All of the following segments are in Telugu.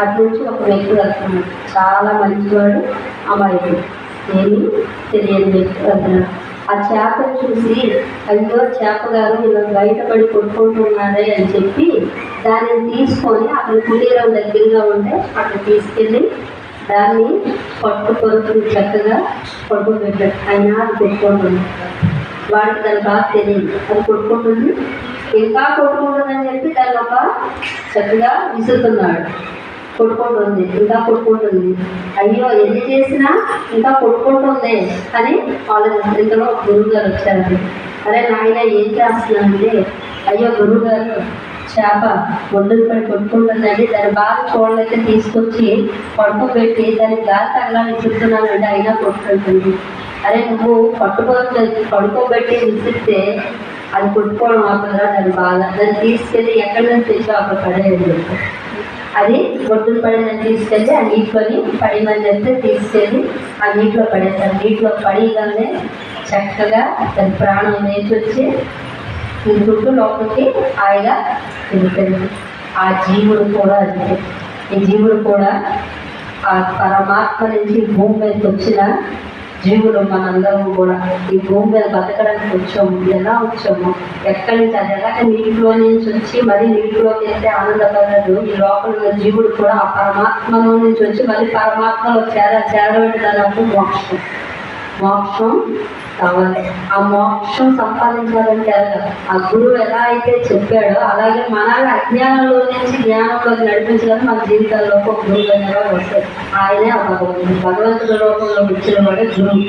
అటు నుంచి ఒక వ్యక్తి వస్తున్నాడు చాలా మంచివాడు అమాయకుడు ఏమి తెలియని వ్యక్తి వస్తున్నాడు ఆ చేపను చూసి అయ్యో చేప గారు ఇలా బయటపడి కొట్టుకుంటున్నారే అని చెప్పి దానిని తీసుకొని అక్కడ కుటీరం దగ్గరగా ఉంటే అక్కడ తీసుకెళ్ళి దాన్ని పట్టు కొరకు చక్కగా పట్టు పెట్టాడు అయినా అది కొట్టుకుంటుంది. వాడికి దాని బాగా తెలియదు. అది కొట్టుకుంటుంది. ఇంకా కొట్టుకుంటుందని చెప్పి దాన్ని ఒక చక్కగా విసురుతున్నాడు. కొట్టుకుంటుంది ఇంకా కొట్టుకుంటుంది అయ్యో ఎన్ని చేసినా ఇంకా కొట్టుకుంటుంది అని ఆలోచిస్తారు. ఇంతలో గురువు గారు వచ్చారు అరే నాయన ఏం చేస్తున్నానంటే అయ్యో గురువు గారు చేప ఒడ్డున పడి కొట్టుకుంటుందండి దాన్ని బాగా చూడలేక తీసుకొచ్చి పడుకోబెట్టి దాన్ని గాలి తగలాలి చెప్తున్నానండి. అయినా కొట్టుకుంటుంది అరే నువ్వు పట్టుకో పడుకోబెట్టి విసిస్తే అది కొట్టుకోవడం ఆపదా? దాని బాగా దాన్ని తీసుకెళ్ళి ఎక్కడి నుంచి తెచ్చో అక్కడ పడేది అది ఒడ్డున పడిందని తీసుకెళ్ళి ఆ నీటిలోని పడిందని చెప్తే తీసుకెళ్ళి ఆ నీటిలో పడేస్తారు. నీటిలో పడిగానే చక్కగా దాని ప్రాణం లేచి వచ్చి ఇంకొక లోపలికి హాయిగా తిరుగుతుంది. ఆ జీవుడు కూడా అంతే. ఈ జీవుడు కూడా ఆ పరమాత్మ నుంచి భూమి మీదకి వచ్చిన జీవులు మనందరం కూడా ఈ భూమి మీద బతకడానికి వచ్చాము. ఎలా వచ్చాము ఎక్కడి నుంచి అది ఎలాగ నీటిలో నుంచి వచ్చి మరి నీటిలోకి అయితే ఆనందపడదు. ఈ లోపల జీవుడు కూడా ఆ పరమాత్మలో నుంచి వచ్చి మళ్ళీ పరమాత్మలో చేర చేరబెట్టడానికి మోక్షం మోక్షం కావాలి ఆ మోక్షం సంపాదించాలంటే ఆ గురువు ఎలా అయితే చెప్పాడో అలాగే మనల్ని అజ్ఞానంలో నుంచి జ్ఞానంలోకి నడిపించడానికి మన జీవితాల్లో ఒక గురువు అనేవాడు వస్తాడు. ఆయనే ఆ భగవంతుడు. భగవంతుడి రూపంలో వచ్చిన వాడే గురువు.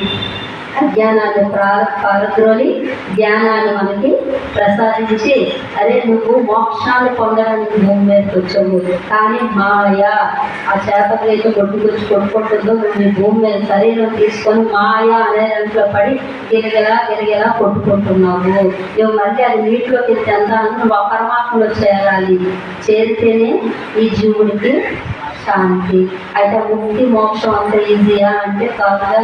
అజ్ఞానాన్ని ప్రా పారద్రోలి జ్ఞానాన్ని మనకి ప్రసాదించి అరే నువ్వు మోక్షాన్ని పొందడానికి భూమి మీదకి వచ్చావు. కానీ మాయ ఆ చేపలు అయితే కొట్టుకొచ్చి కొట్టుకుంటుందో నువ్వు నీ భూమి మీద శరీరం తీసుకొని మాయ అనే దాంట్లో పడి గిరగలా గిరగలా కొట్టుకుంటున్నావు. నువ్వు మళ్ళీ అది నీటిలోకి చెందాను నువ్వు ఆ పరమాత్మలో చేరాలి. చేరితేనే ఈ జీవుడికి శాంతి. అయితే ముక్తి మోక్షం అంత ఈజీయా అంటే కాదుగా.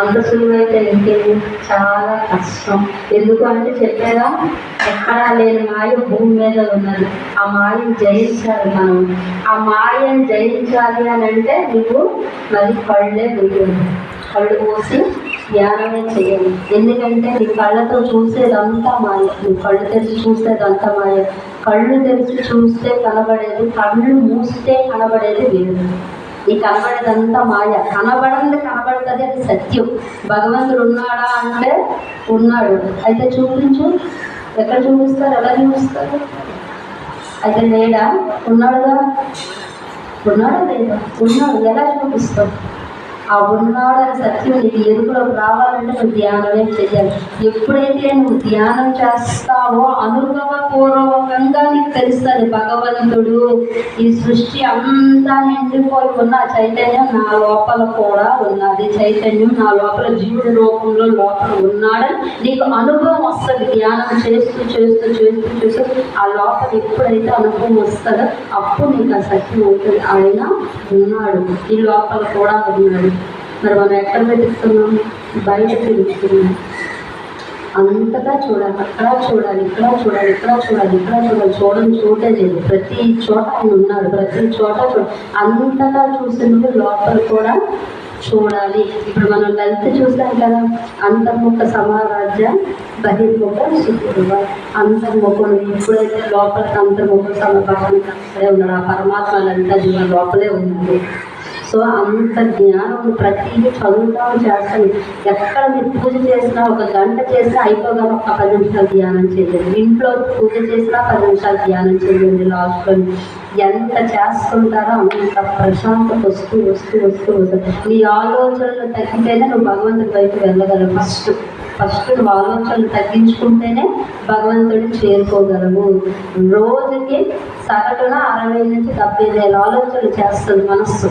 అంత సులువైతే ఇంకేది చాలా కష్టం. ఎందుకంటే చెప్పేదా ఎక్కడా లేని మాయ భూమి మీద ఉన్నది. ఆ మాయను జయించాలి మనం. ఆ మాయను జయించాలి అని అంటే నువ్వు మరి కళ్ళే వేయాలి కళ్ళు పోసి ధ్యానమే చేయాలి ఎందుకంటే నీ కళ్ళతో చూసేదంతా మాయ. నీ కళ్ళు తెరిచి చూసేదంతా మాయ. కళ్ళు తెరిచి చూస్తే కనబడేది కళ్ళు మూస్తే కనబడేది వేరు. ఈ కనబడేదంతా మాయ. కనబడంది కనబడుతుంది అది సత్యం. భగవంతుడు ఉన్నాడా అంటే ఉన్నాడు. అయితే చూపించు. ఎక్కడ చూపిస్తారు? ఎలా చూపిస్తారు? అయితే లేడా? ఉన్నాడుగా? ఉన్నాడా లేదా? ఉన్నాడు. ఎలా చూపిస్తావు? ఆ ఉన్నాడని సత్యం నీకు ఎదుగులోకి రావాలంటే నువ్వు ధ్యానమే చేయాలి ఎప్పుడైతే నువ్వు ధ్యానం చేస్తావో అనుభవపూర్వకంగా నీకు తెలుస్తుంది భగవంతుడు. ఈ సృష్టి అంతా నిండిపోయి ఉన్న చైతన్యం నా లోపల కూడా ఉన్నది. చైతన్యం నా లోపల జీవుడి రూపంలో లోపల ఉన్నాడని నీకు అనుభవం వస్తుంది. ధ్యానం చేస్తూ చేస్తూ చేస్తూ చేస్తూ ఆ లోపల ఎప్పుడైతే అనుభవం వస్తుందో అప్పుడు నీకు ఆ సత్యం అవుతుంది. ఆయన ఉన్నాడు. ఈ లోపల కూడా ఉన్నాడు. మరి మనం ఎక్కడ వెతుకుతున్నాం? బయట తిరుగుతున్నాం. అంతగా చూడాలి అక్కడ చూడాలి ఇక్కడ చూడాలి ఇక్కడ చూడాలి ఇక్కడ చూడాలి. చూడని చోటే లేదు. ప్రతి చోట ఆయన ఉన్నాడు. ప్రతి చోట చూ అంతగా చూసినప్పుడు లోపల కూడా చూడాలి. ఇప్పుడు మనం లలిత చూసాం కదా అంతర్ముఖ సమారాజ్య బహిర్ముఖ శుక్రువ అంతర్ముఖుడు ఎప్పుడైతే లోపలికి అంతర్ముఖ సమభావం అక్కడే ఉన్నాడు. ఆ పరమాత్మ లలిత జీవన లోపలే ఉన్నది సో అంత జ్ఞానం ప్రతిదీ చదువుతాం చేస్తాం ఎక్కడ మీరు పూజ చేసినా ఒక గంట చేసినా అయిపోగానే ఒక పది నిమిషాలు ధ్యానం చేయండి. ఇంట్లో పూజ చేసినా పది నిమిషాలు ధ్యానం చేయండి లాస్ట్లో. ఎంత చేస్తుంటారో అంత ప్రశాంతత వస్తూ వస్తూ వస్తూ వస్తుంది నీ ఆలోచనలు తగ్గితేనే నువ్వు భగవంతుడి వైపు వెళ్ళగలవు. ఫస్ట్ ఫస్ట్ నువ్వు ఆలోచనలు తగ్గించుకుంటేనే భగవంతుడిని చేరుకోగలవు. రోజుకి సగటున అరవై నుంచి డెబ్బై వేల ఆలోచనలు చేస్తుంది మనస్సు.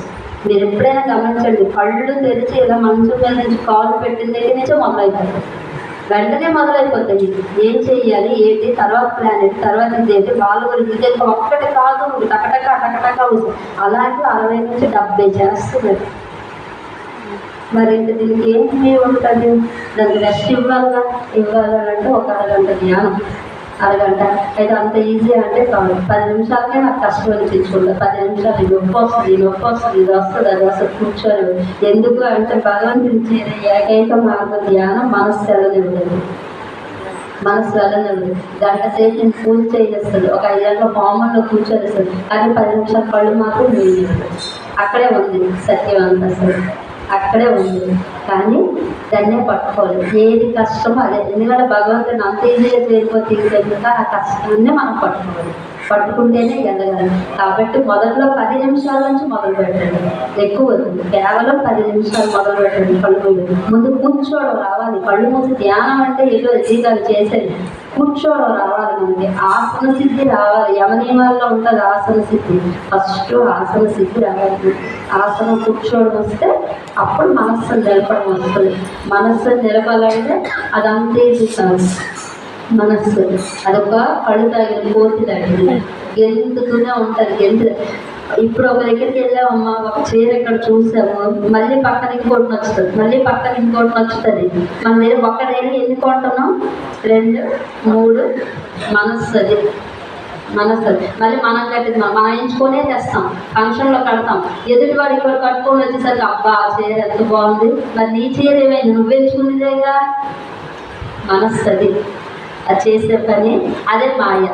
మీరు ఎప్పుడైనా గమనించండి కళ్ళు తెరిచి ఇలా మంచం మీద నుంచి కాలు పెట్టిన దగ్గర నుంచే మొదలైపోతుంది వెంటనే మొదలైపోతాయి. ఏం చెయ్యాలి ఏంటి తర్వాత ప్లాన్ ఏంటి తర్వాత ఏంటి వాళ్ళ గురించి ఇంకా ఒక్కటి కాదు టకటక టకటక అవుతుంది అలాగే అరవై నుంచి డెబ్బై చేస్తున్నారు. మరి ఇంక దీనికి ఏమి ఉంటుంది? దానికి రెస్ట్ ఇవ్వాలా? ఇవ్వాలంటే ఒక అరగంట జ్ఞానం అరగంట అయితే అంత ఈజీ అంటే కాదు. పది నిమిషాలకే నాకు కష్టం అనిపించుకుంటా పది నిమిషాలు నొప్పి వస్తుంది నొప్పి వస్తుంది ఇది వస్తుంది అది వస్తుంది కూర్చొని ఎందుకు అంటే భగవంతుని చేరే ఏకైక మార్గం ధ్యానం మనస్సు వెళ్ళనివ్వలేదు మనసు వెళ్ళలేదు గంట సేపు నేను పూజ చేయనిస్తుంది ఒక ఐదు గంటల మామూలులో కూర్చొనిస్తుంది కానీ పది నిమిషాల పళ్ళు మాత్రం అక్కడే ఉంది సత్యం అంతా అసలు. అక్కడే ఉంది. కానీ దాన్నే పట్టుకోవాలి. ఏది కష్టమో అదే. ఎందుకంటే భగవంతుని అంత ఈజీగా చేరిపోతే ఎందుకంటే ఆ కష్టాన్ని మనం పట్టుకోవాలి. పట్టుకుంటేనే ఎదగలం. కాబట్టి మొదట్లో పది నిమిషాల నుంచి మొదలు పెట్టండి. ఎక్కువ కేవలం పది నిమిషాలు మొదలు పెట్టండి కళ్ళు ముందు కూర్చోవడం రావాలి. కళ్ళు మూసి ధ్యానం అంటే ఏదో జీతాలు చేసేది. కూర్చోవడం రావాలి మనకి. ఆసన సిద్ధి రావాలి. యమనియమాల్లో ఉంటుంది ఆసన సిద్ధి ఫస్ట్ ఆసన సిద్ధి రావాలి. ఆసనం కూర్చోవడం వస్తే అప్పుడు మనస్సును నిలపడం వస్తుంది. మనస్సును నిలపాలంటే అదంతే చూస్తాను మనస్సు. అదొక కళ్ళు తాగిన కోతి లాంటిది గెంతుతూనే ఉంటుంది గెంతు. ఇప్పుడు ఒక దగ్గరికి వెళ్ళామమ్మా ఒక చీర ఇక్కడ చూసాము. మళ్ళీ పక్కన ఇంకోటి నచ్చుతుంది. మళ్ళీ పక్కన ఇంకోటి నచ్చుతుంది. మన దగ్గర ఒక్క దగ్గర ఎన్ని కొంటున్నాం రెండు మూడు మనస్సు అది మనస్సు అది మళ్ళీ మనం కట్టింది మనం మనం ఎంచుకొనే తెస్తాం. ఫంక్షన్లో కడతాం. ఎదుటి వాడు ఇక్కడ కట్టుకొని వచ్చేసరికి అబ్బా ఆ చీర ఎంత బాగుంది. మరి నీ చీర ఏమైంది? నువ్వు ఎంచుకునేదేగా మనస్సు అది అది చేసే పని అదే మాయ.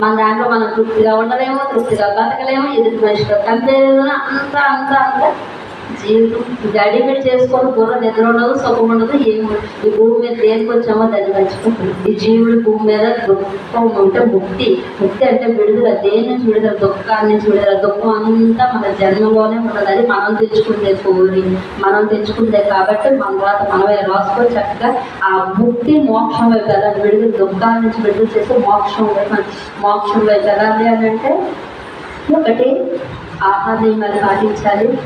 మన దాంట్లో మనం తృప్తిగా ఉండలేమో తృప్తిగా బతకలేమో ఎదుటి మనిషితో కంపేర్ అంతా అంతా అంతా జీవితం గడిబిడి చేసుకొని బుర్ర నిద్ర ఉండదు సుఖం ఉండదు ఏమి ఈ భూమి మీద దేనికి వచ్చామో దాన్ని మర్చిపోతుంది ఈ జీవుడు భూమి మీద దుఃఖం ఉంటే ముక్తి. ముక్తి అంటే విడుదల. దేని నుంచి విడుదల? దుఃఖాన్ని నుంచి విడుదల. దుఃఖం అంతా మన జన్మలోనే ఉంటుంది. అది మనం తెచ్చుకుంటే కోరి మనం తెచ్చుకుంటే కాబట్టి మన తర్వాత మనమే రాసుకొని చక్కగా ఆ ముక్తి మోక్షం వైపు వెళ్ళాలి. విడుదల దుఃఖాల నుంచి విడుదల చేస్తే మోక్షం వైపు మోక్షం వైపు వెళ్ళాలి అని అంటే ఒకటి ఆహార నియమాలు పాటించాలి.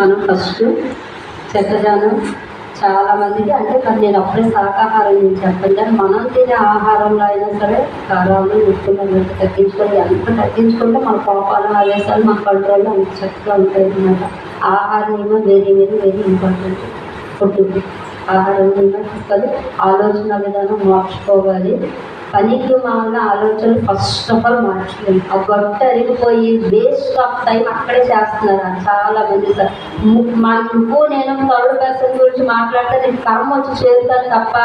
మనం ఫస్ట్. చక్కగాను చాలా మందికి అంటే కానీ నేను అప్పుడే శాకాహారం నేను చెప్పండి కానీ మనం తినే ఆహారంలో అయినా సరే కారాలు ఉప్పులు అన్నీ తగ్గించుకొని ఎంత తగ్గించుకుంటే మన కోపాలు ఆవేశాలు మన కంట్రోల్లో అంత చక్కగా ఉంటాయి అన్నమాట. ఆహారం ఏమో very very very important food ఆహారం నియమం ఆలోచన విధానం మార్చుకోవాలి. పనికి మామూలుగా ఆలోచనలు ఫస్ట్ ఆఫ్ ఆల్ మార్చుకోవాలి ఆ గొట్ట అరిగిపోయి వేస్ట్ ఆఫ్ టైం అక్కడే చేస్తున్నారు చాలా మంది సార్. మా నువ్వు నేను థర్డ్ పర్సన్ గురించి మాట్లాడితే నీకు కర్మ వచ్చి చేరుతాను తప్ప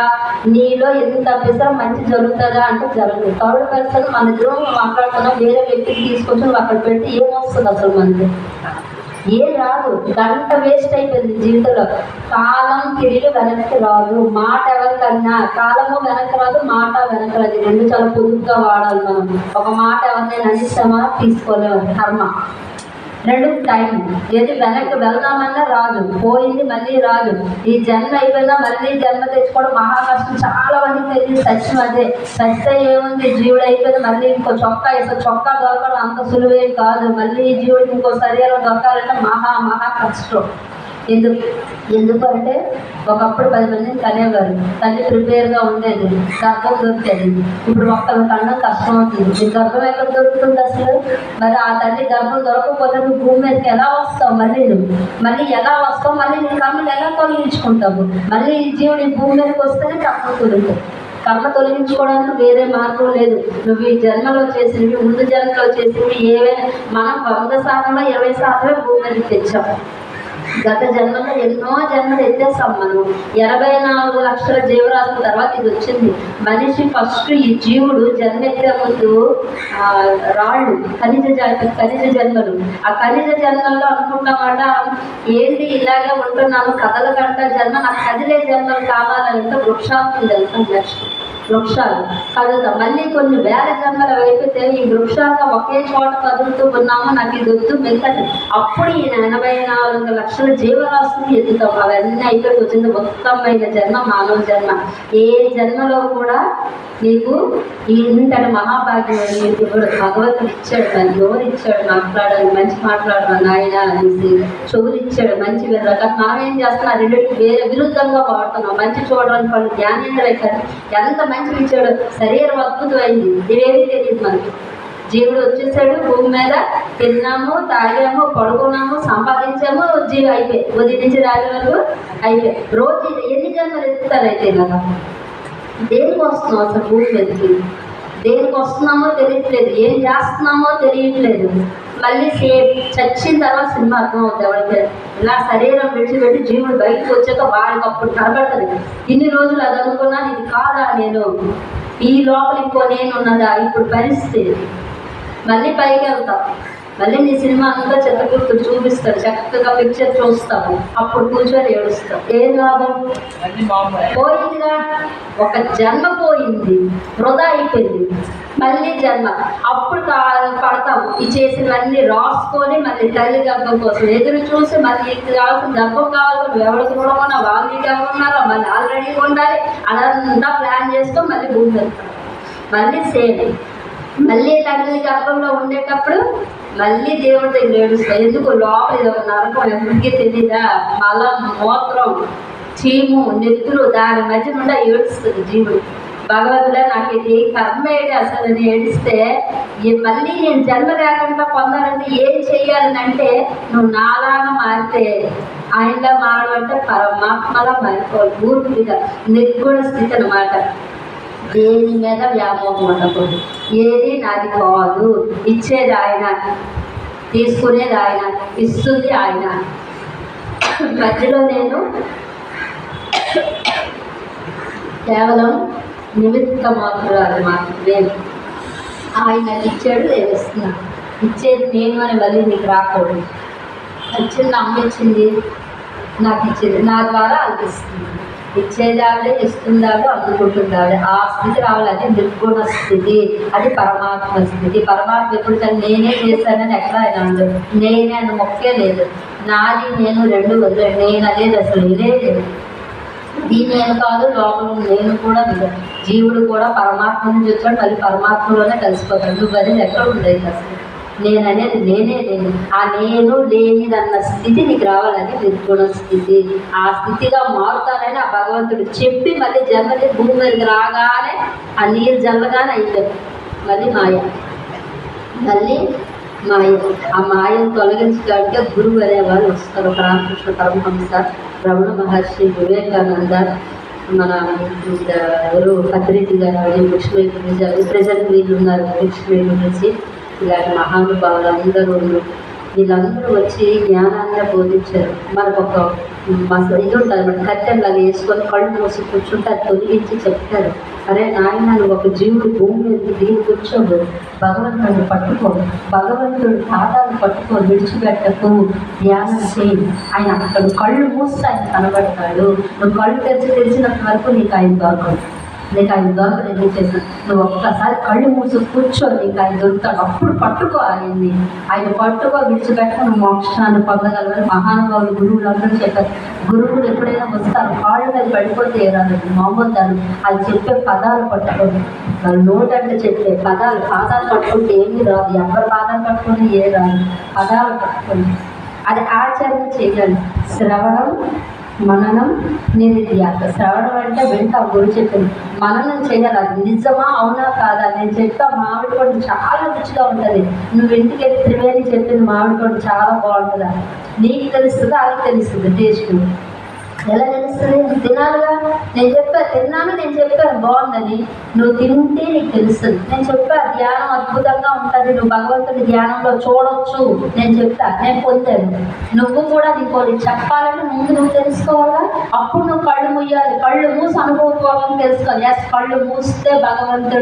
నీలో ఎందుకు తప్పిస్తా మంచి జరుగుతుందా అంటే జరగదు. థర్డ్ పర్సన్ మన ఇద్దరు మాట్లాడుతున్నా వేరే వ్యక్తికి తీసుకొచ్చి నువ్వు అక్కడ పెట్టి ఏమొస్తుంది అసలు మనకి? ఏం రాదు. గంట వేస్ట్ అయిపోయింది జీవితంలో. కాలం తిరిగి వెనక్కి రాదు. మాట ఎవరికన్నా కాలము వెనక్కి రాదు మాట వెనక్కి రాదు. రెండు చాలా పొదుపుగా వాడాలి మనం. ఒక మాట ఎవరినైనా అందిస్తామా? తీసుకోలేము. కర్మ. రెండు టైం. ఏది వెనక్కి వెళ్దామన్నా రాదు. పోయింది మళ్ళీ రాదు. ఈ జన్మ అయిపోయినా మళ్ళీ జన్మ తెచ్చుకోవడం మహా కష్టం చాలా మందికి తెలియదు సత్యం అదే. సత్యం ఏముంది? జీవుడు అయిపోయింది మళ్ళీ ఇంకో చొక్కా వేస్తే చొక్కా దొరకడం అంత సులువేం కాదు. మళ్ళీ జీవుడికి ఇంకో శరీరం దొరకాలంటే మహా మహా కష్టం. ఎందుకు ఎందుకు అంటే ఒకప్పుడు పది మందిని కనేవారు. తల్లి ప్రిపేర్గా ఉండేది గర్భం దొరికేది. ఇప్పుడు ఒక్కరి కన్నా కష్టం అవుతుంది. ఈ గర్భం ఎక్కడ దొరుకుతుంది అసలు? మరి ఆ తల్లి గర్భం దొరకకపోతే నువ్వు భూమి మీదకి ఎలా వస్తావు? మళ్ళీ నువ్వు. మళ్ళీ ఎలా వస్తావు? మళ్ళీ నీ కర్మలు ఎలా తొలగించుకుంటావు? మళ్ళీ ఈ జీవుడు భూమి మీదకి వస్తేనే కర్మ తొలుగుతాయి కర్మ తొలగించుకోవడానికి వేరే మార్గం లేదు. నువ్వు ఈ జన్మలో చేసినవి ముందు జన్మలో చేసినవి ఏవైనా మనం వంద శాతంలో ఇరవై శాతమే భూమి మీదకి తెచ్చావు గత జన్మలో ఎన్నో జన్మలు ఎత్తేస్తాం మనం ఎనభై నాలుగు లక్షల జీవరాశుల తర్వాత ఇది వచ్చింది. మనిషి ఫస్ట్ ఈ జీవుడు జన్మెత్తే ముందు రాళ్ళు ఖనిజ ఖనిజ జన్మలు. ఆ ఖనిజ జన్మల్లో అనుకుంటామాట ఏంటి ఇలాగే ఉంటున్నాము కథల కంట జన్మ నాకు కదిలే జన్మలు కావాలంటే వృక్షాలు తెలుసు? లక్ష్యం వృక్షాలు. కదులుతాం మళ్ళీ కొన్ని వేల జన్మల అయిపోతే ఈ వృక్షాలుగా ఒకే చోట కదులుతూ ఉన్నాము నాకు ఇది వద్దు మిగతాది అప్పుడు ఈ ఎనభై నాలుగు లక్షల జీవరాశులు ఎత్తుతాం అవన్నీ అయిపోయి వచ్చింది ఉత్తమమైన జన్మ మానవ జన్మ. ఏ జన్మలో కూడా నీకు ఈ ఇంతటి మహాభాగ్యం నీకు ఇప్పుడు భగవంతుడు ఇచ్చాడు మరి ఎవరు ఇచ్చాడు మాట్లాడాలి మంచి మాట్లాడమని ఆయన అనేసి చెవులు ఇచ్చాడు మంచి విధాలు మనం ఏం చేస్తున్నాం రెండు వేరే విరుద్ధంగా వాడుతున్నాం మంచి చూడడానికి వాళ్ళు జ్ఞానేంద్ర ఎంత మంచిగా ఇచ్చాడు శరీరం అద్భుతమైంది ఇదేమీ తెలియదు మనకి. జీవుడు వచ్చేసాడు భూమి మీద తిన్నాము తాగాము పడుకున్నాము సంపాదించాము జీవి అయిపోయి. ఉదయం నుంచి రాత్రి వరకు అయిపోయి. రోజు ఎన్ని జన్మలు ఎత్తుతారు అయితే కదా? దేనికి వస్తున్నాం అసలు భూమి మీదకి? దేనికి వస్తున్నామో తెలియట్లేదు. ఏం చేస్తున్నామో తెలియట్లేదు. మళ్ళీ సేమ్ చచ్చిన తర్వాత సినిమా అర్థం అవుతుంది ఎవరికి ఇలా శరీరం విడిచిపెట్టి జీవుడు బయటకు వచ్చాక వారికి అప్పుడు కనబడుతుంది. ఇన్ని రోజులు అది అనుకున్నాను ఇది కాదా నేను? ఈ లోపల ఇంకో నేను ఉన్నదా? ఇప్పుడు పరిస్థితి మళ్ళీ పైకి వెళ్తాం. మళ్ళీ నీ సినిమా అంతా చెత్తగుర్తు చూపిస్తారు చక్కగా పిక్చర్ చూస్తాము అప్పుడు కూర్చొని ఏడుస్తాం ఏం లాభం? పోయిందిగా ఒక జన్మ పోయింది వృధా అయిపోయింది. మళ్ళీ జన్మ. అప్పుడు కా- పడతాం ఈ చేసినవన్నీ రాసుకొని మళ్ళీ తల్లి గర్భం కోసం ఎదురు చూసి మళ్ళీ ఇది కావాల్సిన గర్భం కావాలి నువ్వు ఎవరికి చూడమన్నా వాళ్ళు నీకు ఎవరు ఉన్నారో మళ్ళీ ఆల్రెడీ ఉండాలి. అదంతా ప్లాన్ చేసుకొని మళ్ళీ భూమి వెళ్తాం మళ్ళీ సేమ్. మళ్ళీ తల్లి గర్భంలో ఉండేటప్పుడు మళ్ళీ దేవుడితో ఏడుస్తా. ఎందుకు లోపల ఇది ఒక నరకం ఎవరికి తెలీదా? మలం మూత్రం చీము నెత్తులు దాని మధ్య నుండి ఏడుస్తుంది జీవుడు. భగవంతుడే నాకు ఇది కర్మ ఏంటి అసలు అని ఏడిస్తే మళ్ళీ నేను జన్మ లేకుండా పొందాలంటే ఏం చేయాలని అంటే నువ్వు నాలాగా మారితే ఆయనలా మారడం పరమాత్మలా మారిపోవాలి. పూర్తిగా నిర్గుణ స్థితి అనమాట దేని మీద వ్యామోహం ఉండకూడదు. ఏది నాది కాదు ఇచ్చేది ఆయన తీసుకునేది ఆయన ఇస్తుంది ఆయన. మధ్యలో నేను కేవలం నిమిత్త మాత్రాలు మాత్రమే ఆయన ఇచ్చాడు నేను ఇస్తున్నాను. ఇచ్చేది నేను అని మళ్ళీ నీకు రాకూడదు. వచ్చింది అమ్మ ఇచ్చింది నాకు ఇచ్చింది నా ద్వారా అనిపిస్తుంది. ఇచ్చేది ఆవిడే ఇస్తుంది ఆ స్థితి రావాలి అది నిర్గుణ స్థితి అది పరమాత్మ స్థితి. పరమాత్మ ఎప్పుడు తను నేనే చేశానని ఎట్లా ఆయన ఉండదు. నేనే అని మొక్కే లేదు. నాది నేను రెండు వదిలేదు నేను అనేది అసలు ఇదే లేదు. దీని నేను కాదు లోపల నేను కూడా నిజం. జీవుడు కూడా పరమాత్మ నుంచి వచ్చాడు మళ్ళీ పరమాత్మలోనే కలిసిపోతాడు. నువ్వు అది ఎక్కడ ఉండేది అసలు? నేను అనేది నేనే లేను. ఆ నేను లేనిదన్న స్థితి నీకు రావాలని నిర్గుణ స్థితి. ఆ స్థితిగా మారుతానని ఆ భగవంతుడు చెప్పి మళ్ళీ జన్మని భూమి మీదకి రాగానే ఆ నీరు జల్లగానే అయిపోయింది. మళ్ళీ మాయ. మళ్ళీ మాయ. ఆ మాయను తొలగించడానికి గురువు అనేవారు వాళ్ళు వస్తారు. ఒక రామకృష్ణ పరమహంస రమణ మహర్షి వివేకానంద మన ఎవరు పత్రిక గారు కృష్ణ ప్రజెంట్ వీళ్ళు ఉన్నారు. లక్ష్మీ గురించి ఇలాంటి మహానుభావులు అందరూ వీళ్ళందరూ వచ్చి జ్ఞానాన్ని బోధించారు. మనకు ఒక మస ఇది ఉంటుంది మన కట్టెం లాగా వేసుకొని కళ్ళు మూసి కూర్చుంటే అది తొలగించి చెప్తారు. అరే నాయన నువ్వు ఒక జీవుడు భూమి మీద దిగి కూర్చోదు భగవంతుడిని పట్టుకో. భగవంతుడు పాదాలు పట్టుకో విడిచిపెట్టకు. ధ్యానం చేయి. ఆయన అక్కడ కళ్ళు మూస్తే ఆయన కనబడతాడు. నువ్వు కళ్ళు తెరిచి తెరిచినంత వరకు నీకు ఆయన దొరకదు నీకు ఆయన దొరకదు ఏం నువ్వు ఒక్కసారి కళ్ళు మూసి కూర్చో నీకు ఆయన దొరుకుతాడు అప్పుడు పట్టుకో ఆయన్ని ఆయన పట్టుకో విడిచిపెట్టక మోక్షాన్ని పొందగలవని మహానుభావులు గురువులు అందరూ చెప్పారు. గురువులు ఎప్పుడైనా వస్తారు కాళ్ళు మీద పడిపోతే రాదు మామూలు దాన్ని అది చెప్పే పదాలు పట్టుకోదు వాళ్ళు నోట్ చెప్పే పదాలు పాదాలు పట్టుకుంటే ఏమీ రాదు. ఎవరి పాదాలు పట్టుకుని ఏ రాదు. పదాలు పట్టుకోండి. అది ఆచరణ చేయాలి. శ్రవణం మననం నిరుద్యాస శ్రవణం అంటే వెంట గురు చెప్పింది. మననం చేయాలి? అది నిజమా? అవునా? కాదా? నేను చెప్తా మామిడి పండు చాలా రుచిగా ఉంటుంది. నువ్వు ఇంటికి వెళ్ళి త్రివేణి చెప్పింది మామిడి పండు చాలా బాగుంటుందా నీకు తెలుస్తుందా? అది తెలుస్తుంది టేస్ట్. ఎలా తెలుస్తుంది? తినాలిగా నేను చెప్పా తిన్నాను నేను చెప్పాను బాగుందని. నువ్వు తింటే నీకు తెలుస్తుంది. నేను చెప్పా ధ్యానం అద్భుతంగా ఉంటుంది. నువ్వు భగవంతుడి ధ్యానంలో చూడొచ్చు. నేను చెప్తా నేను పొందాను. నువ్వు కూడా నీకు చెప్పాలని ముందు నువ్వు తెలుసుకోవాలా? అప్పుడు నువ్వు కళ్ళు ముయ్యాలి కళ్ళు మూసి అనుభవపూర్వం తెలుసుకోవాలి. ఎస్ కళ్ళు మూస్తే భగవంతుడు